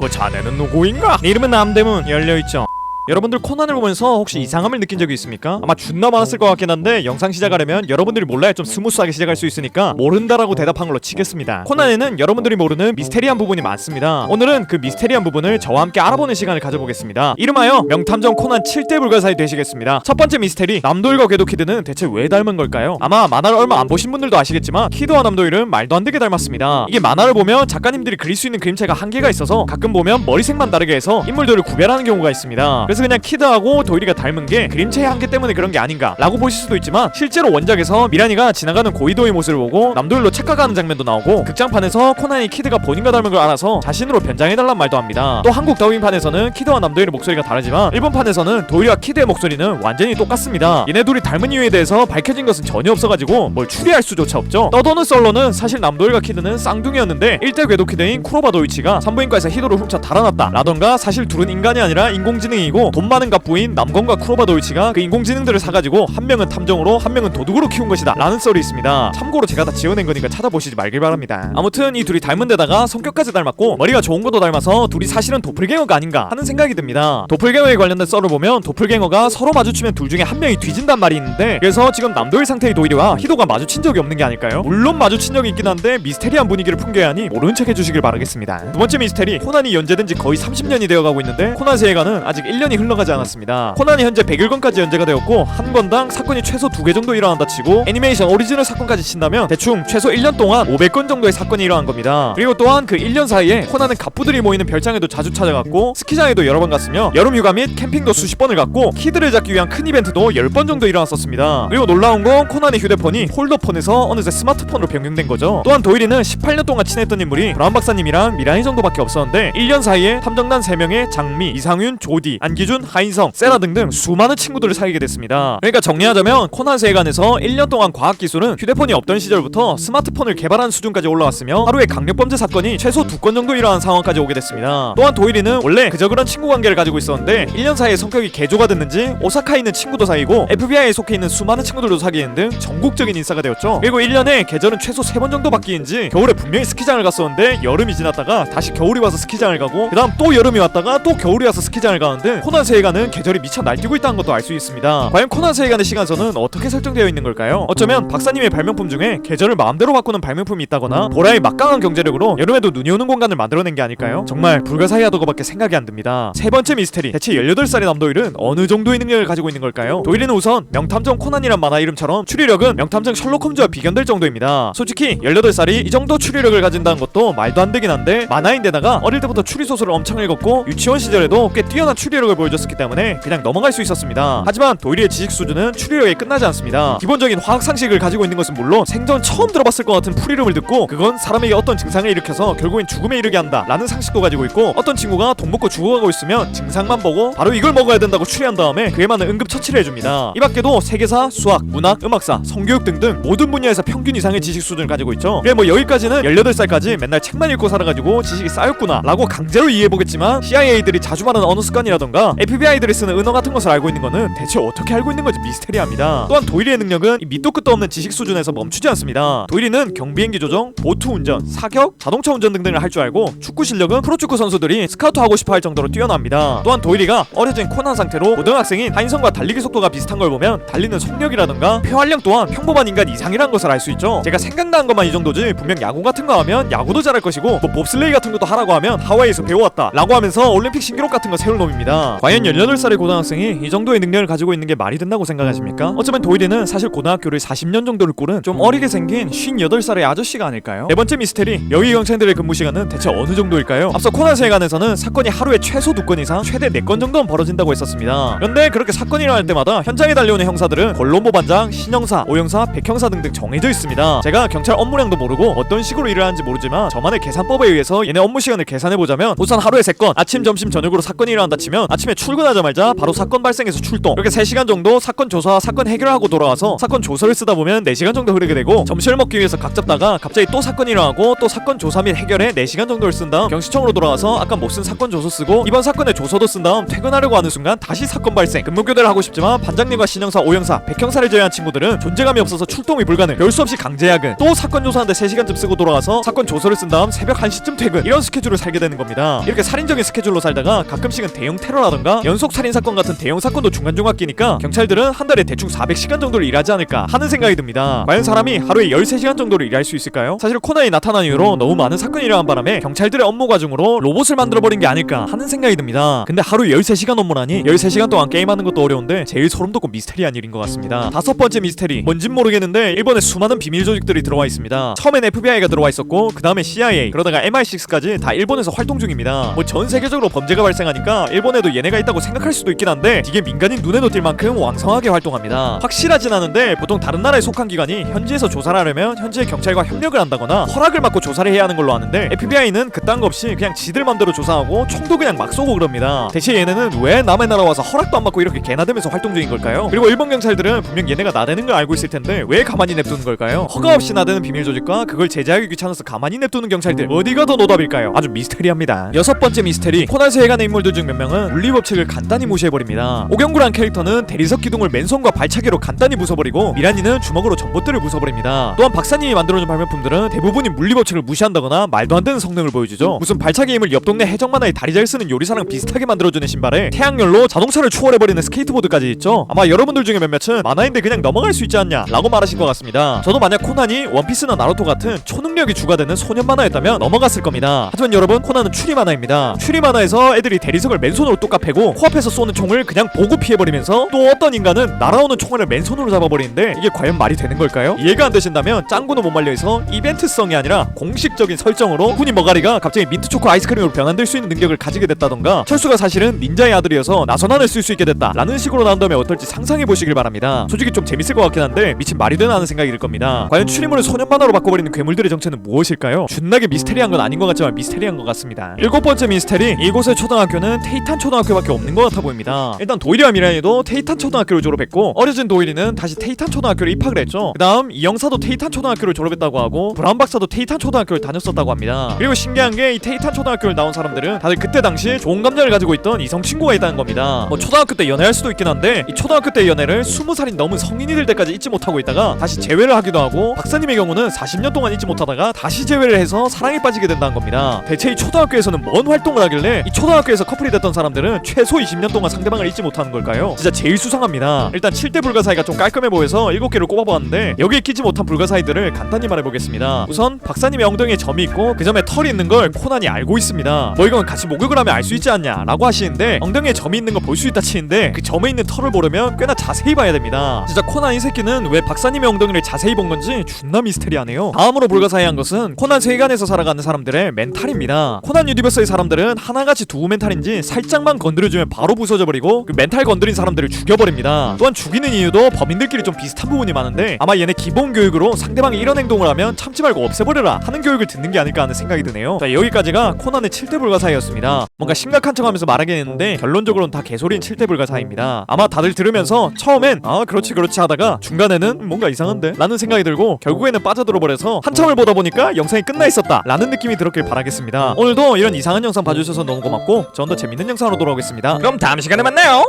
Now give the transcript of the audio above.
그 자네는 누구인가? 내 이름은 남대문 열려있죠 여러분들 코난을 보면서 혹시 이상함을 느낀 적이 있습니까? 아마 존나 많았을 것 같긴 한데 영상 시작하려면 여러분들이 몰라야 좀 스무스하게 시작할 수 있으니까 모른다라고 대답한 걸로 치겠습니다. 코난에는 여러분들이 모르는 미스테리한 부분이 많습니다. 오늘은 그 미스테리한 부분을 저와 함께 알아보는 시간을 가져보겠습니다. 이름하여 명탐정 코난 7대 불가사의 되시겠습니다. 첫 번째 미스테리 남도일과 궤도키드는 대체 왜 닮은 걸까요? 아마 만화를 얼마 안 보신 분들도 아시겠지만 키드와 남도일은 말도 안 되게 닮았습니다. 이게 만화를 보면 작가님들이 그릴 수 있는 그림체가 한계가 있어서 가끔 보면 머리색만 다르게 해서 인물들을 구별하는 경우가 있습니다 그래서 그냥 키드하고 도일이가 닮은 게 그림체의 한계 때문에 그런 게 아닌가 라고 보실 수도 있지만 실제로 원작에서 미란이가 지나가는 고이도의 모습을 보고 남도일로 착각하는 장면도 나오고 극장판에서 코난이 키드가 본인과 닮은 걸 알아서 자신으로 변장해달란 말도 합니다. 또 한국 더빙판에서는 키드와 남도일의 목소리가 다르지만 일본판에서는 도일이와 키드의 목소리는 완전히 똑같습니다. 얘네 둘이 닮은 이유에 대해서 밝혀진 것은 전혀 없어가지고 뭘 추리할 수조차 없죠. 떠도는 썰로는 사실 남도일과 키드는 쌍둥이였는데 1대 궤도 키드인 쿠로바 도이치가 산부인과에서 히도를 훔쳐 달아났다 라던가 사실 둘은 인간이 아니라 인공지능이고 돈 많은 갑부인 남건과 쿠로바 도이치가 그 인공지능들을 사가지고 한 명은 탐정으로 한 명은 도둑으로 키운 것이다. 라는 썰이 있습니다. 참고로 제가 다 지어낸 거니까 찾아보시지 말길 바랍니다. 아무튼 이 둘이 닮은 데다가 성격까지 닮았고 머리가 좋은 것도 닮아서 둘이 사실은 도플갱어가 아닌가 하는 생각이 듭니다. 도플갱어에 관련된 썰을 보면 도플갱어가 서로 마주치면 둘 중에 한 명이 뒤진단 말이 있는데 그래서 지금 남도일 상태의 도일이와 희도가 마주친 적이 없는 게 아닐까요? 물론 마주친 적이 있긴 한데 미스테리한 분위기를 풍겨야 하니 모르는 척 해주시길 바라겠습니다. 두 번째 미스테리 코난이 연재된 지 거의 30년이 되어가고 있는데 코난 세계관은 아직 1년 이 흘러가지 않았습니다. 코난이 현재 101건까지 연재가 되었고 한 건당 사건이 최소 두개 정도 일어난다 치고 애니메이션 오리지널 사건까지 친다면 대충 최소 1년 동안 500건 정도의 사건이 일어난 겁니다. 그리고 또한 그 1년 사이에 코난은 갑부들이 모이는 별장에도 자주 찾아갔고 스키장에도 여러 번 갔으며 여름 휴가 및 캠핑도 수십 번을 갔고 키드를 잡기 위한 큰 이벤트도 10번 정도 일어났었습니다. 그리고 놀라운 건 코난의 휴대폰이 폴더폰에서 어느새 스마트폰으로 변경된 거죠. 또한 도일이는 18년 동안 친했던 인물이 브라운 박사님이랑 미라니 정도밖에 없었는데 1년 사이에 탐정단 3명의 장미, 이상윤, 조디, 안기 준, 하인성, 세라 등등 수많은 친구들을 사귀게 됐습니다. 그러니까 정리하자면 코난 세계관에서 1년 동안 과학기술은 휴대폰이 없던 시절부터 스마트폰을 개발한 수준까지 올라왔으며 하루에 강력범죄 사건이 최소 두 건 정도 일어난 상황까지 오게 됐습니다. 또한 도일이는 원래 그저 그런 친구 관계를 가지고 있었는데 1년 사이에 성격이 개조가 됐는지 오사카에 있는 친구도 사귀고 FBI에 속해 있는 수많은 친구들도 사귀는 등 전국적인 인싸가 되었죠. 그리고 1년에 계절은 최소 3번 정도 바뀌는지 겨울에 분명히 스키장을 갔었는데 여름이 지났다가 다시 겨울이 와서 스키장을 가고 그 다음 또 여름이 왔다가 또 겨울이 와서 스키장을 가는 등 세계관은 계절이 미쳐 날뛰고 있다는 것도 알 수 있습니다 과연 코난 세계관의 시간선은 어떻게 설정되어 있는 걸까요? 어쩌면 박사님의 발명품 중에 계절을 마음대로 바꾸는 발명품이 있다거나 보라의 막강한 경제력으로 여름에도 눈이 오는 공간을 만들어낸 게 아닐까요? 정말 불가사의하다고밖에 생각이 안 듭니다 세 번째 미스테리 대체 18살의 남도일은 어느 정도의 능력을 가지고 있는 걸까요? 도일이는 우선 명탐정 코난이란 만화 이름처럼 추리력은 명탐정 셜록 홈즈와 비견될 정도입니다 솔직히 18살이 이 정도 추리력을 가진다는 것도 말도 안 되긴 한데 만화인데다가 어릴 때부터 추리 소설을 엄청 읽었고 유치원 시절에도 꽤 뛰어난 추리력을 보여줬었기 때문에 그냥 넘어갈 수 있었습니다. 하지만 도일이의 지식 수준은 추리력에 끝나지 않습니다. 기본적인 화학 상식을 가지고 있는 것은 물론 생전 처음 들어봤을 것 같은 풀 이름을 듣고 그건 사람에게 어떤 증상을 일으켜서 결국엔 죽음에 이르게 한다 라는 상식도 가지고 있고 어떤 친구가 돈 먹고 죽어가고 있으면 증상만 보고 바로 이걸 먹어야 된다고 추리한 다음에 그에 맞는 응급 처치를 해줍니다. 이 밖에도 세계사, 수학, 문학, 음악사, 성교육 등등 모든 분야에서 평균 이상의 지식 수준을 가지고 있죠. 그래 뭐 여기까지는 18살까지 맨날 책만 읽고 살아가지고 지식이 쌓였구나 라고 강제로 이해해보겠지만 CIA들이 자주 말하는 언어 습관이라던가 FBI들이 쓰는 은어 같은 것을 알고 있는 거는 대체 어떻게 알고 있는 건지? 미스테리합니다. 또한 도일이의 능력은 이 밑도 끝도 없는 지식 수준에서 멈추지 않습니다. 도일이는 경비행기 조종, 보트 운전, 사격, 자동차 운전 등등을 할 줄 알고 축구 실력은 프로축구 선수들이 스카우트 하고 싶어 할 정도로 뛰어납니다. 또한 도일이가 어려진 코난 상태로 고등학생인 하인성과 달리기 속도가 비슷한 걸 보면 달리는 속력이라던가 폐활량 또한 평범한 인간 이상이란 것을 알 수 있죠. 제가 생각난 것만 이 정도지 분명 야구 같은 거 하면 야구도 잘할 것이고 뭐 봅슬레이 같은 것도 하라고 하면 하와이에서 배워왔다 라고 하면서 올림픽 신기록 같은 거 세울 놈입니다 과연 18살의 고등학생이 이 정도의 능력을 가지고 있는 게 말이 된다고 생각하십니까? 어쩌면 도일이는 사실 고등학교를 40년 정도를 꾸른 좀 어리게 생긴 58살의 아저씨가 아닐까요? 네 번째 미스테리 여기 경찰들의 근무 시간은 대체 어느 정도일까요? 앞서 코난 세계관에서는 사건이 하루에 최소 2건 이상 최대 4건 정도는 벌어진다고 했었습니다 그런데 그렇게 사건이 일어날 때마다 현장에 달려오는 형사들은 권론보 반장, 신형사, 오형사, 백형사 등등 정해져 있습니다 제가 경찰 업무량도 모르고 어떤 식으로 일을 하는지 모르지만 저만의 계산법에 의해서 얘네 업무 시간을 계산해보자면 우선 하루에 3건 아침, 점심, 저녁으로 사건이 일어난다 치면 아침 아침에 출근하자마자 바로 사건 발생해서 출동. 이렇게 3시간 정도 사건 조사와 사건 해결하고 돌아와서 사건 조서를 쓰다 보면 4시간 정도 흐르게 되고 점심을 먹기 위해서 각 잡다가 갑자기 또 사건이 일어나고 또 사건 조사 및 해결에 4시간 정도를 쓴 다음 경시청으로 돌아와서 아까 못 쓴 사건 조서 쓰고 이번 사건의 조서도 쓴 다음 퇴근하려고 하는 순간 다시 사건 발생. 근무 교대를 하고 싶지만 반장님과 신형사 오형사 백형사를 제외한 친구들은 존재감이 없어서 출동이 불가능. 별 수 없이 강제 야근 또 사건 조사하는데 3시간쯤 쓰고 돌아와서 사건 조서를 쓴 다음 새벽 1시쯤 퇴근. 이런 스케줄을 살게 되는 겁니다. 이렇게 살인적인 스케줄로 살다가 가끔씩은 대형 테러 라던가? 연속 살인 사건 같은 대형 사건도 중간중간 끼니까 경찰들은 한 달에 대충 400시간 정도를 일하지 않을까 하는 생각이 듭니다. 과연 사람이 하루에 13시간 정도를 일할 수 있을까요? 사실 코난이 나타난 이후로 너무 많은 사건이 일어난 바람에 경찰들의 업무 과중으로 로봇을 만들어버린 게 아닐까 하는 생각이 듭니다. 근데 하루 13시간 업무라니? 13시간 동안 게임하는 것도 어려운데 제일 소름 돋고 미스테리한 일인 것 같습니다. 다섯 번째 미스테리. 뭔진 모르겠는데 일본에 수많은 비밀 조직들이 들어와 있습니다. 처음엔 FBI가 들어와 있었고 그 다음에 CIA 그러다가 MI6까지 다 일본에서 활동 중입니다. 뭐 전 세계적으로 범죄가 발생하니까 일본에도 얘네가 있다고 생각할 수도 있긴 한데 이게 민간인 눈에도 띌 만큼 왕성하게 활동합니다 확실하진 않은데 보통 다른 나라에 속한 기관이 현지에서 조사를 하려면 현지의 경찰과 협력을 한다거나 허락을 받고 조사를 해야 하는 걸로 아는데 FBI는 그딴 거 없이 그냥 지들 맘대로 조사하고 총도 그냥 막 쏘고 그럽니다 대체 얘네는 왜 남의 나라 와서 허락도 안 받고 이렇게 개나대면서 활동 중인 걸까요? 그리고 일본 경찰들은 분명 얘네가 나대는 걸 알고 있을 텐데 왜 가만히 냅두는 걸까요? 허가 없이 나대는 비밀 조직과 그걸 제재하기 귀찮아서 가만히 냅두는 경찰들 어디가 더 노답일까요? 아주 미스테리합니다 여섯 번째 미스테리 코난세 해간의 인물들 중 몇 명은 물리 법칙을 간단히 무시해버립니다. 오경구란 캐릭터는 대리석 기둥을 맨손과 발차기로 간단히 부숴버리고 미란이는 주먹으로 전봇대를 부숴버립니다. 또한 박사님이 만들어준 발명품들은 대부분이 물리 법칙을 무시한다거나 말도 안 되는 성능을 보여주죠. 무슨 발차기 힘을 옆 동네 해적 만화에 다리 잘 쓰는 요리사랑 비슷하게 만들어주는 신발에 태양열로 자동차를 추월해버리는 스케이트보드까지 있죠. 아마 여러분들 중에 몇몇은 만화인데 그냥 넘어갈 수 있지 않냐 라고 말하신 것 같습니다. 저도 만약 코난이 원피스나 나루토 같은 초능력이 주가되는 소년 만화였다면 넘어갔을 겁니다. 하지만 여러분 코난은 추리 만화입니다. 추리 만화에서 애들이 대리석을 맨손으로 뚝 패고 코앞에서 쏘는 총을 그냥 보고 피해버리면서 또 어떤 인간은 날아오는 총알을 맨손으로 잡아버리는데 이게 과연 말이 되는 걸까요? 이해가 안 되신다면 짱구는 못 말려서 이벤트성이 아니라 공식적인 설정으로 훈이 머가리가 갑자기 민트초코 아이스크림으로 변환될 수 있는 능력을 가지게 됐다던가 철수가 사실은 닌자의 아들이어서 나선안을 쓸 수 있게 됐다 라는 식으로 나온다면 어떨지 상상해 보시길 바랍니다 솔직히 좀 재밌을 것 같긴 한데 미친 말이 되나 하는 생각이 들 겁니다 과연 추리물을 소년 만화로 바꿔버리는 괴물들의 정체는 무엇일까요? 준나게 미스테리한 건 아닌 것 같지만 미스테리한 것 같습니다 일곱 번째 미스테리 이곳의 초등학교는 테이탄 초등학교 밖에 없는 것 같아 보입니다. 일단 도일이와 미란이도 테이탄 초등학교를 졸업했고 어려진 도일이는 다시 테이탄 초등학교를 입학을 했죠. 그 다음 이영사도 테이탄 초등학교를 졸업했다고 하고 브라운 박사도 테이탄 초등학교를 다녔었다고 합니다. 그리고 신기한 게 이 테이탄 초등학교를 나온 사람들은 다들 그때 당시 좋은 감정을 가지고 있던 이성 친구가 있다는 겁니다. 뭐 초등학교 때 연애할 수도 있긴 한데 이 초등학교 때 연애를 20살이 넘은 성인이 될 때까지 잊지 못하고 있다가 다시 재회를 하기도 하고 박사님의 경우는 40년 동안 잊지 못하다가 다시 재회를 해서 사랑에 빠지게 된다는 겁니다. 대체 이 초등학교에서는 뭔 활동을 하길래 이 초등학교에서 커플이 됐던 사람들은 최소 20년 동안 상대방을 잊지 못하는 걸까요? 진짜 제일 수상합니다. 일단 7대 불가사의가 좀 깔끔해 보여서 7개를 꼽아보았는데 여기에 끼지 못한 불가사의들을 간단히 말해보겠습니다. 우선 박사님의 엉덩이에 점이 있고 그 점에 털이 있는 걸 코난이 알고 있습니다. 뭐 이건 같이 목욕을 하면 알 수 있지 않냐 라고 하시는데 엉덩이에 점이 있는 거 볼 수 있다 치는데 그 점에 있는 털을 보려면 꽤나 자세히 봐야 됩니다. 진짜 코난 이 새끼는 왜 박사님의 엉덩이를 자세히 본 건지 존나 미스테리하네요. 다음으로 불가사의한 것은 코난 세계관에서 살아가는 사람들의 멘탈입니다. 코난 유니버스의 사람들은 하나같이 두부 멘탈인지 살짝만 건 드려주면 바로 부서져버리고 그 멘탈 건드린 사람들을 죽여버립니다. 또한 죽이는 이유도 범인들끼리 좀 비슷한 부분이 많은데 아마 얘네 기본 교육으로 상대방이 이런 행동을 하면 참지 말고 없애버려라 하는 교육을 듣는 게 아닐까 하는 생각이 드네요. 자 여기까지가 코난의 7대 불가사의였습니다. 뭔가 심각한 척하면서 말하긴 했는데 결론적으로는 다 개소리인 7대 불가사의입니다. 아마 다들 들으면서 처음엔 아 그렇지 그렇지 하다가 중간에는 뭔가 이상한데? 라는 생각이 들고 결국에는 빠져들어 버려서 한참을 보다 보니까 영상이 끝나 있었다 라는 느낌이 들었길 바라겠습니다. 오늘도 이런 이상한 영상 봐주셔서 너무 고맙고 전 더 재밌는 영상으로 돌아오 겠습니다. 그럼 다음 시간에 만나요